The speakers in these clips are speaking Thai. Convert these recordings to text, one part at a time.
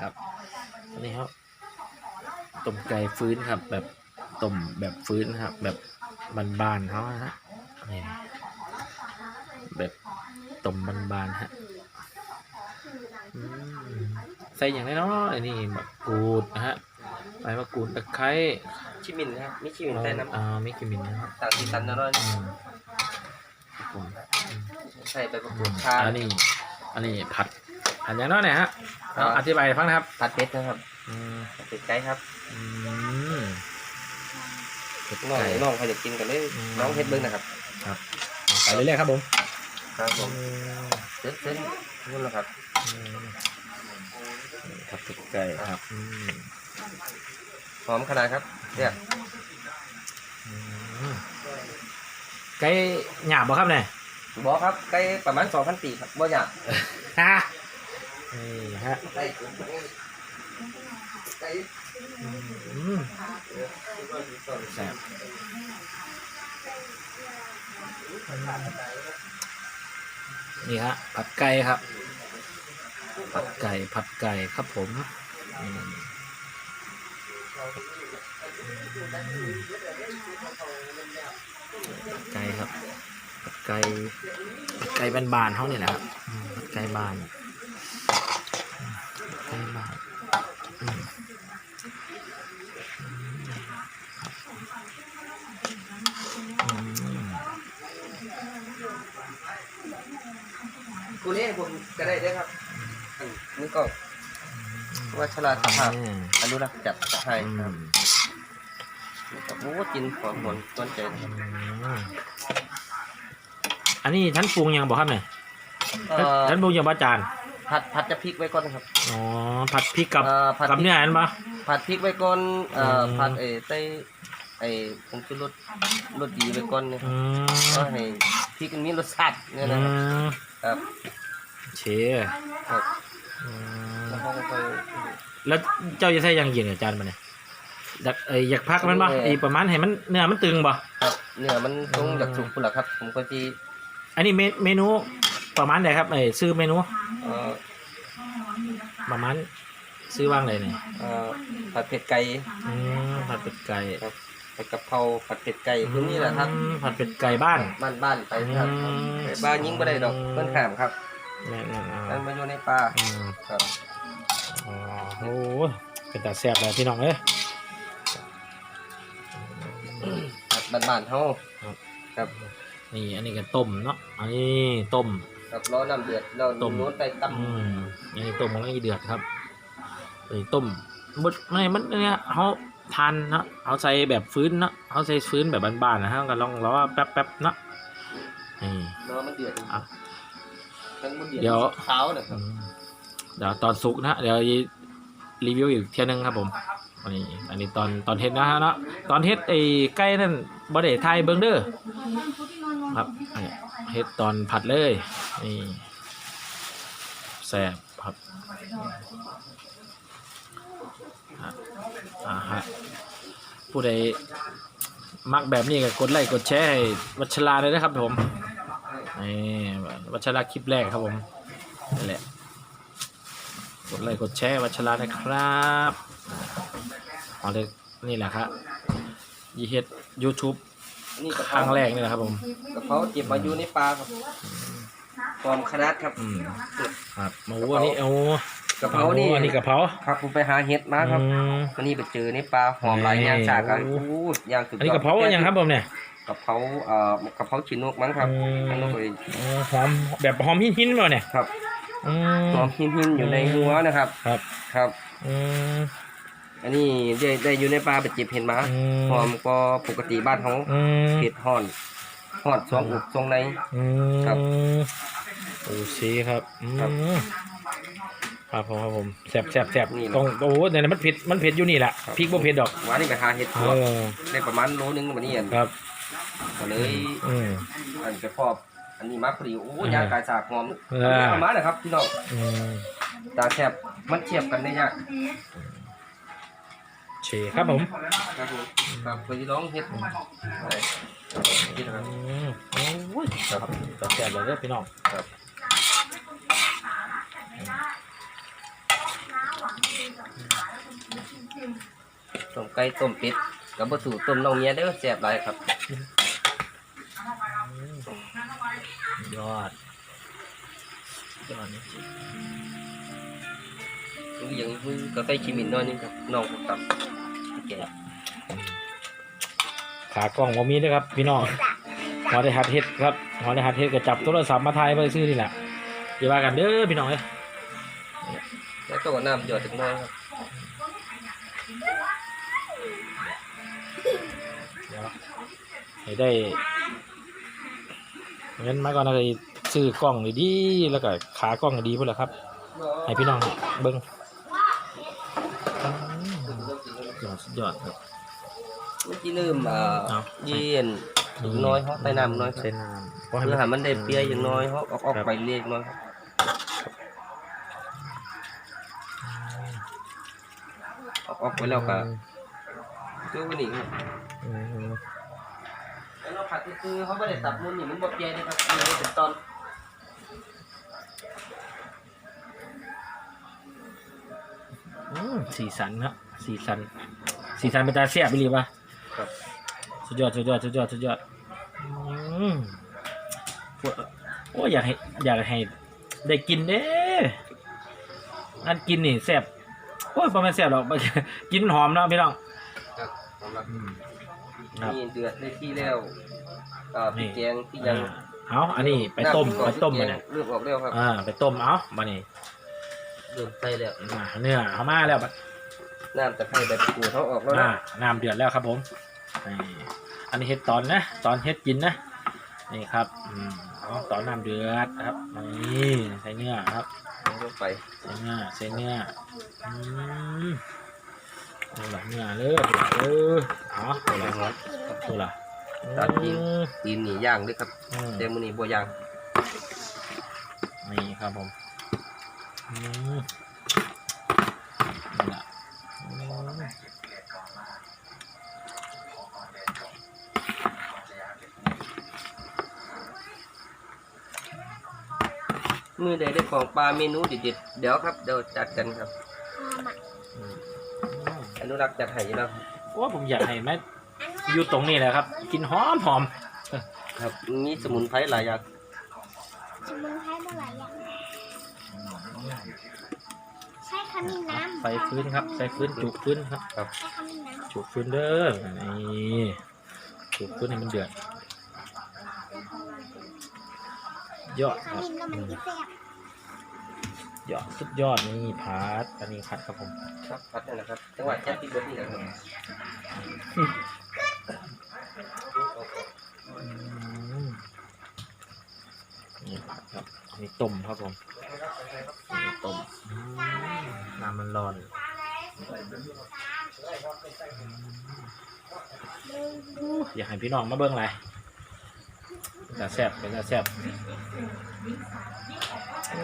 ครับอันนี้ครับต้มไก่ฟื้นครับ แบบต้มแบบฟื้นครับ แบบบานๆเขานะฮะนี่แบบต้มบานๆฮะอืมใส่อย่างไรเนาะอันนี้มะกรูดนะฮะใบมะกรูดตะไคร้ชิมินนะครับมีชิมินใส่น้ำอ่าไม่กินมินนะครับต่างสีสันนะร้อยอืมครับผมใส่ไปประกวดชาอันนี้ อันนี้ผัด ผัดอย่างนั้นเนี่ยฮะครับเอาอธิบายให้ฟังนะครับผัดเผ็ดนะครับอืมผัดเผ็ดไก่ครับอืมเผ็ดน้องไก่ น้องใครอยากกินกันเลยอืม น้องเฮ็ดเบิ้งนะครับครับไปเรื่อยๆครับผมครับผอืมมเส้นเส้นนู่นนะครับอืมผัดเผ็ดไก่ครับอืมหอมขนาดครับเนี่ยอืมไก่หยาบบ่ครับเนี่ยบอกครับไก่ประมาณ2,000ปีครับบ่อยากฮะ นี่ฮะอืมแซ่บนี่ฮะผัดไก่ครับ ผัดไก่ผัดไก่ครับผมผัดไก่ครับผัดไก่ผัดไก่บานๆเขาเนี่ยแหละครับผัดไก่บาน กูนี่ผมก็ได้เด้อครับอันนี่ก็ว่าฉลาดสภาพอนุรักษ์จัดให้อืครับมนี่ครับโอ้กินหอมหวนต้นใจนะครับอันนี้ท่านปรุงยังบอกครับเนี่ยเอ่อท่านปรุงยังบ่จานผัดผัดจะพริกไว้ก่อนนะครับ อ๋อผัดพริกกับเอ่อผัดกับพริกเนื้ออันปะ ผัดพริกไว้ก่อนเอ่ออม ผัดเอไต้ไอ้ผงชูรสรสดีไว้ก่อนเนี่ยอืมก็ให้ พริกมันมีรสชาติเนี่ยอืนะครับมครับเชครับอืมแล้วเขาก็ค่อยแล้วเจ้าจะใส่อยังเย็นกับจานมาเนี่ยอยากเอ้ยอยากพักมันปะเออไอ้ประมาณให้มันเนื้อมันตึงปะครับเนื้อมันตรงอืมจากสุกพุ่นละครับ ผมก็ที่อันนี้เมเมนูประมาณไหนครับไอ้ซื้อเมนูเอ่อประมาณซื้อว่างเลยเนี่ยเอ่อผัดเผ็ดไก่ อืมผัดเป็ดไก่ครับ ผัดกะเพราผัดเผ็ดไก่พวกนี้แหละครับ อืมผัดเป็ดไก่บ้าน บ้านบ้านๆไปครับอืม ไปบ้านยิงบ่ได้ดอกเพิ่นข้ามครับนั่นนั่นอ่ามันมาอยู่ในป่าอืมครับอ๋อโอ้ยเป็นตาแซ่บเลยพี่น้องเอ้ยผัดบ้านๆเฮาครับ ครับนี่อันนี้ก็ต้มเนาะอันนี้ต้ม ครับรอน้ำเดือดเราต้ม โน้นไปตับอืมอันนี้ต้มของไอ้เดือดครับอันนี้ต้มบดไม่มันเนี่ยเขา ทานเนาะเขาใส่แบบฟื้นเนาะเขาใส่ฟื้นแบบบ้านๆนะฮะก็ลองรอแป๊บๆเนาะนี่รอมันเดือดอะทั้งมันเดือดเดี๋ยวขาวนะคอืรับมเดี๋ยวตอนสุกนะเดี๋ยวรีวิวอีกเที่ยนึงครับผมอันนี้อันนี้ตอนตอนเฮ็ดนะฮะเนาะตอนเฮ็ดไอ้ไก่นั่นบ่ได้ทายเบิ่งเด้อครับนี่เฮ็ดตอนผัดเลยนี่แซ่บครับอะ อ่าฮะผู้ใดมักแบบนี้ก็กดไลค์กดแชร์ให้วัชราเลยนะครับผมนี่วัชราคลิปแรกครับผมนี่แหละกดไลค์กดแชร์วัชรานะครับเอาเลยนี่แหละครับยีเฮ็ด YouTube นี่กะคเพรารั้งแรกนี่แหละครับผมกะเพราเก็บมาอยู่ในป่าครับหอมขนาดครับ อืมครับมาวัวนี่เอา กะเพรานี่อันนี้กะเพราครับผมไปหาเห็ดมาครับอืม วันนี้ไปเจอในป่าหอมหลายอย่างจากกันโอ้ อู้ย่างสุดยอดอันนี้กะเพราอะไรยังครับผมเนี่ยกะเพราเอ่อกะเพราชิ้นนกมั้งครับอืมชิ้นนกเลยอ๋อหอมแบบหอมหินๆมาเนี่ยครับอืม หอมหินหินๆอยู่ในหัวนะครับครับ ครับ อืม อันนี้ได้ได้อยู่ในป่าไปจิบเห็นมาอืหอมมก็ปกติบ้านเขาอืมเผ็ดห่อนห่อนสองอุกทรงใน อืมครับ โอ้ชีครับอืมครับ ครับผมครับผมแซ่บแซ่บแซ่บตรงโอ้โหเนี่ยมันเผ็ดมันเผ็ดอยู่นี่แหละพริกบ่เผ็ดดอกวันนี้ไปหาเห็ดเอพวกอได้ประมาณโลนึงวันนี้อันครับก็เลยอืม อันไปพอบอันนี้มาพอดีโอ้อืมยางกายสากหอมเออเอามาเลยครับพี่น้องอืมตาแคบมันเทียบกันได้ยากเชครับผมครับผมครับไปที่น้องเฮ็ดอะไรเฮ็ดนะครับ อืมโอ้ยครับแซ่บเลยเด้อพี่น้องครับ ต้มไก่ต้มเป็ดกับบะสู่ต้มน้องเมียเด้อแซ่บหลายครับยอดยอดนี่มีอย่างมือกาแฟคิมินน้อยนึงครับน้องผมตำแกขากล้องบ่มีเด้วยครับ พี่น้องหอได้หัดเฮ็ดครับหอได้หัดเฮ็ดก็จับโทรศัพท์มาถ่ายไปซื้อนี่แหละอย่าว่ากันเด้อพี่น้องเอ้ยแล้วก็เอาน้ำหยอดถึงน้อยครับ ให้ได้เงินมาก่อนนะเลยซื้อกล้องดีๆแล้วก็ขากล้องดีพุ่นละครับ ให้พี่น้องเบิ้งอืมยอดสุดยอดครับเมื่อกี้ลืมอ่าเอาเย็นถึงน้อยเขาใส่น้ำน้อยครับใส่น้ำเพื่อให้มันได้เปรี้ยอย่างน้อยเขาออกออกไปเรียกน้อยครับออกออกไปแล้วก็ดูนี่ครับอืมแล้วเรา ผัดคือเขาไม่ได้สับมุนนี่มันบดแย่เลยครับนี่เป็นตอนสีสันครับสีสัน สีสันเป็นตาเสียบไปเลยปะครับสุดยอดสุดยอดสุดยอดสุดยอดอืมโอ้ยอยากให้อยากให้ได้กินเด้อันกินนี่แซ่บโอ้ยประมาณแซ่บหรอกกินหอมเนาะพี่น้องครับหรับอืมครับนี่เดือดได้ที่แล้ว อ่าพริกแกงที่ยังอ่าเอาอันนี้ไปต้มน้ำไปต้มพริมากแกเนี่ยงเลือกออกแล้วครับอ่าไปต้มเอามานี่เริ่มใส่แล้วมาเนื้อเอามาแล้วบัดน้ำตะไคร้ใบมะกรูดเขาออกแล้วอ่านะน้ำเดือดแล้วครับผมนี่อันนี้เฮ็ดตอนนะตอนเฮ็ดกินนะนี่ครับอืมเอาตอนน้ำเดือดนะครับนี่ใส่เนื้อครับเอาลงไปใส่เนื้อใส่เนื้ออืมเอาละเนื้อเลยเออเอาเอาละครับเอาละ ตามจริงอืมตีนหนีย่างด้วยครับอืมแต่มื้อนี้บ่ย่างนี่ครับผมอืมนี่ละอืมมื้อใดได้ของปลาเมนูเด็ดๆเดี๋ยวครับเดี๋ยวจัดกันครับอืมอนุรักษ์จัดให้อยู่แล้วครับว่าผมอยากให้แม่ อยู่ตรงนี้แหละครับกินหอมหอมครับมีสมุนไพรหลายอย่างสมุนไพรเมื่อไหร่ยังใช่ขมิ้นน้ำใส่ฟื้นครับ ใส่ฟื้นจุกฟื้นครับครับ ใช่ขมิ้นน้จุกฟื้นเด้อนี่จุกฟื้นให้มันเดือดยอดำขครับมิ้นแล้วมันจะแซ่บยอดสุดยอดนี่พาร์ทอันนี้พัดครับผม ครับพัดนั่นแหละครับจังหวะแจ๊บที่เบิดนี่แหละครับ อืมนี่ผัดครับอันนี้ ต้มครับผมอันนี้ต้มอืมน้ำมันร้อนอยากให้พี่น้องมาเบิ้งอะไรเป็นตาแซ่บเป็นตาแซ่บโอ้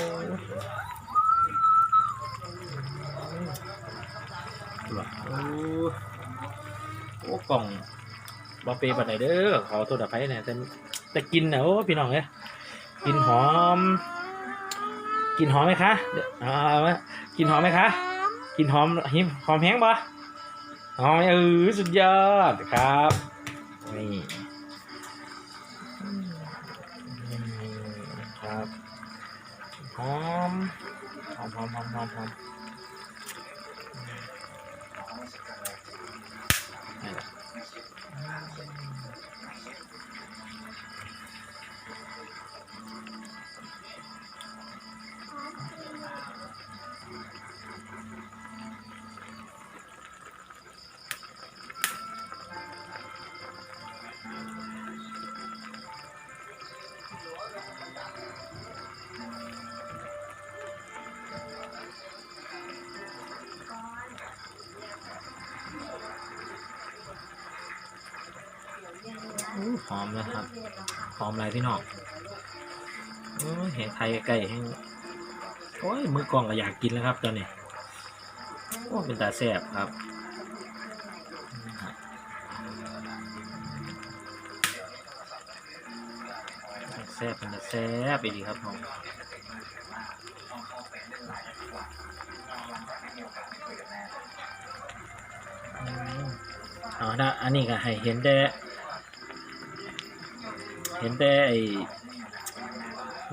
หรอโอ้โอ้กล่องบอเปปันไหนเด้อขอโทษอภัยเนี่ยแต่แต่กินนะโอ้พี่น้องเนี่ยกินหอม กินหอมไหมคะเดี๋ยวเอาเอามากินหอมไหมคะ กินหอมหิมหอมแห้งปะหอมเออสุดยอดครับนี่ครับหอมหอมหอมหอมหอม หอมเลยครับ หอมอะไรพี่น้องเห็นไทยใกล้ๆให้โอ้ยมือกองก็อยากกินแล้วครับตอนนี้โอ้เป็นตาแซ่บครับแซ่บเป็นต่แซ่บไปดีครับผมอืมนะอันนี้ก็ให้เห็นแต่ เห็นแต่ไอ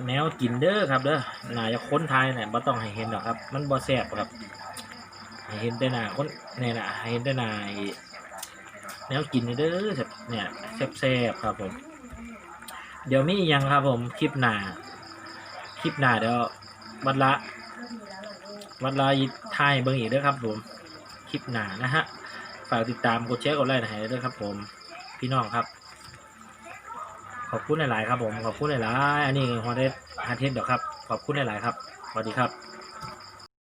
แนวกินเด้อครับเด้อหนาจะค้นไทยเนี่ยบ่ต้องให้เห็นหรอกครับ มันบ่แซ่บครับให้เห็นแต่หนาค้นเนี่ยนะให้เห็นแต่หนาแนวกินเด้อเนี่ยแซ่บๆครับผม เดี๋ยวมีอีกอยังครับผมคลิปหน้าคลิปหน้าเดี๋ยววันละวันละทายเบิ่งอีกเด้อครับผมคลิปหน้านะฮะฝากติดตามกดแชร์กดไลค์ให้ด้วยครับผมพี่น้องครับ คุณหลาย ๆ ครับผม ขอบคุณหลาย ๆ อันนี้ฮอเดสฮาร์เทสเดี๋ยวครับ ขอบคุณหลาย ๆ ครับ สวัสดีครับ